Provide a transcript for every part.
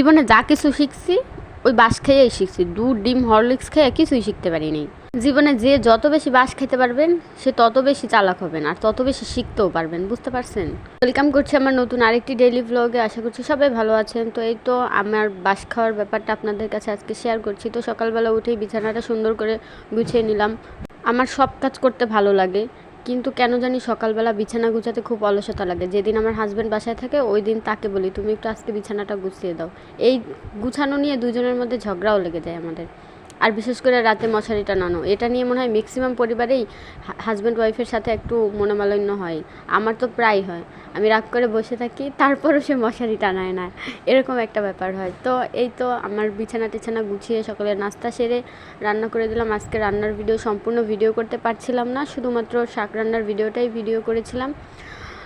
জীবনে যা কিছু শিখছি, ওই বাস খেয়েই শিখছি। দুধ, ডিম, হরলিক্স খেয়ে কিছুই শিখতে পারিনি। জীবনে যে যত বেশি বাস খেতে পারবেন, সে তত বেশি চালাক হবেন আর তত বেশি শিখতেও পারবেন, বুঝতে পারছেন? ওয়েলকাম করছি আমার নতুন আরেকটি ডেইলি ভ্লগে আশা করছি সবাই ভালো আছেন। তো এই তো আমার বাস খাওয়ার ব্যাপারটা আপনাদের কাছে আজকে শেয়ার করছি। তো সকালবেলা উঠেই বিছানাটা সুন্দর করে গুছিয়ে নিলাম। আমার সব কাজ করতে ভালো লাগে। কিন্তু কেন জানি সকালবেলা বিছানা গুছাতে খুব অলসতা লাগে। যেদিন আমার হাজব্যান্ড বাসায় থাকে ওই দিন তাকে বলি, তুমি একটু আজকে বিছানাটা গুছিয়ে দাও। এই গুছানো নিয়ে দুজনের মধ্যে ঝগড়াও লেগে যায় আমাদের। আর বিশেষ করে রাতে মশারি টানানো এটা নিয়ে মনে হয় ম্যাক্সিমাম পরিবারেই হাজব্যান্ড ওয়াইফের সাথে একটু মনোমালিন্য হয়। আমার তো প্রায় হয়। আমি রাগ করে বসে থাকি, তারপরও সে মশারি টানায় না। এরকম একটা ব্যাপার হয়। তো এই তো আমার বিছানা টিছানা গুছিয়ে সকালে নাস্তা সেরে রান্না করে দিলাম। আজকে রান্নার ভিডিও সম্পূর্ণ ভিডিও করতে পারছিলাম না। শুধুমাত্র শাক রান্নার ভিডিওটাই ভিডিও করেছিলাম।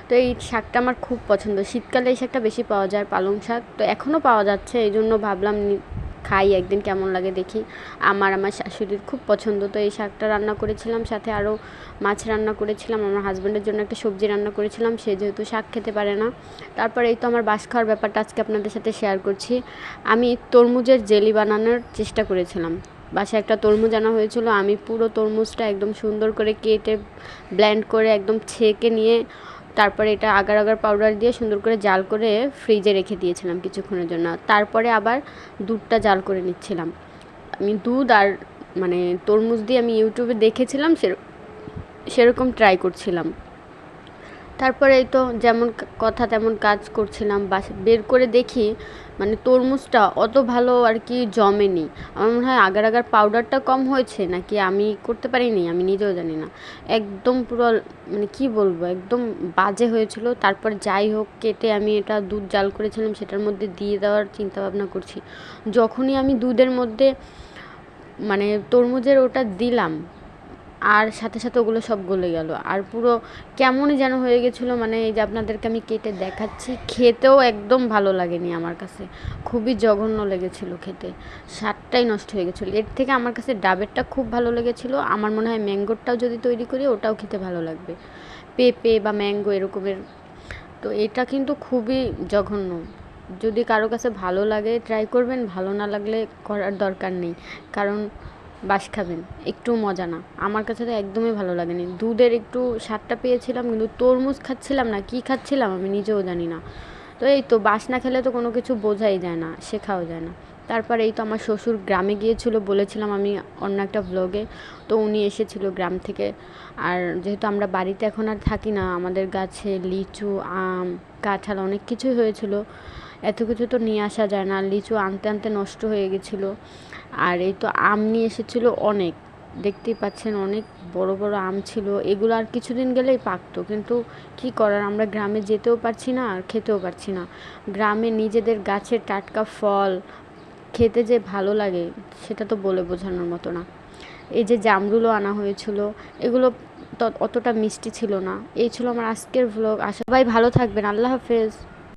তো এই শাকটা আমার খুব পছন্দ। শীতকালে এই শাকটা বেশি পাওয়া যায়, পালং শাক। তো এখনও পাওয়া যাচ্ছে এই জন্য ভাবলাম খাই, একদিন কেমন লাগে দেখি। আমার আমার শাশুড়ির খুব পছন্দ, তো এই শাকটা রান্না করেছিলাম, সাথে আরও মাছ রান্না করেছিলাম, আমার হাজব্যান্ডের জন্য একটা সবজি রান্না করেছিলাম, সে যেহেতু শাক খেতে পারে না। তারপর এই তো আমার বাস খাওয়ার ব্যাপারটা আজকে আপনাদের সাথে শেয়ার করছি। আমি তরমুজের জেলি বানানোর চেষ্টা করেছিলাম। বাসায় একটা তরমুজ আনা হয়েছিল, আমি পুরো তরমুজটা একদম সুন্দর করে কেটে ব্ল্যান্ড করে একদম ছেঁকে নিয়ে তারপরে এটা আগার আগার পাউডার দিয়ে সুন্দর করে জাল করে ফ্রিজে রেখে দিয়েছিলাম কিছুক্ষণের জন্য। তারপরে আবার দুধটা জাল করে নিচ্ছিলাম। আমি দুধ আর মানে তরমুজ দিয়ে আমি ইউটিউবে দেখেছিলাম সেরকম ট্রাই করছিলাম। তারপরে এই তো যেমন কথা তেমন কাজ করছিলাম, বাস বের করে দেখি মানে তরমুজটা অত ভালো আর কি জমেনি। আমার মনে হয় আগার আগার পাউডারটা কম হয়েছে নাকি আমি করতে পারিনি, আমি নিজেও জানি না। একদম পুরো মানে কি বলব, একদম বাজে হয়েছিল। তারপর যাই হোক, কেটে আমি এটা দুধ জাল করেছিলাম, সেটার মধ্যে দিয়ে দেওয়ার চিন্তা ভাবনা করছি। যখনই আমি দুধের মধ্যে মানে তরমুজের ওটা দিলাম আর সাথে সাথে ওগুলো সব গলে গেল। আর পুরো কেমনই যেন হয়ে গেছিল মানে এই যে আপনাদেরকে আমি কেটে দেখাচ্ছি, খেতেও একদম ভালো লাগেনি আমার কাছে। খুবই জঘন্য লেগেছিলো খেতে। স্বাদটাই নষ্ট হয়ে গেছিল। এর থেকে আমার কাছে ডাবেরটা খুব ভালো লেগেছিলো। আমার মনে হয় ম্যাঙ্গোরটাও যদি তৈরি করি, ওটাও খেতে ভালো লাগবে। পেঁপে বা ম্যাঙ্গো এরকমের। তো এটা কিন্তু খুবই জঘন্য। যদি কারও কাছে ভালো লাগে ট্রাই করবেন। ভালো না লাগলে করার দরকার নেই। কারণ বাস খাবেন, একটু মজা না। আমার কাছে তো একদমই ভালো লাগেনি। দুধের একটু স্বাদটা পেয়েছিলাম, কিন্তু তরমুজ খাচ্ছিলাম না, কি খাচ্ছিলাম আমি নিজেও জানি না। তো এই তো বাস না খেলে তো কোনো কিছু বোঝাই যায় না, শেখাও যায় না। তারপর এই তো আমার শ্বশুর গ্রামে গিয়েছিল, বলেছিলাম আমি অন্য একটা ব্লগে তো উনি এসেছিল গ্রাম থেকে। আর যেহেতু আমরা বাড়িতে এখন আর থাকি না, আমাদের গাছে লিচু, আম, কাঁঠাল অনেক কিছুই হয়েছিল। এত কিছু তো নিয়ে আসা যায় না, লিচু আনতে আনতে নষ্ট হয়ে গেছিল। আর এই তো আম নিয়ে এসেছিল অনেক, দেখতেই পাচ্ছেন অনেক বড় বড় আম ছিল। এগুলো আর কিছুদিন গেলেই পাকতো, কিন্তু কি করার, আমরা গ্রামে যেতেও পারছি না আর খেতেও পারছি না। গ্রামে নিজেদের গাছের টাটকা ফল খেতে যে ভালো লাগে, সেটা তো বলে বোঝানোর মতো না। এই যে জামরুলও আনা হয়েছিল, এগুলো অতটা মিষ্টি ছিল না। এই ছিল আমার আজকের ভ্লগ সবাই ভালো থাকবেন, আল্লাহ হাফেজ।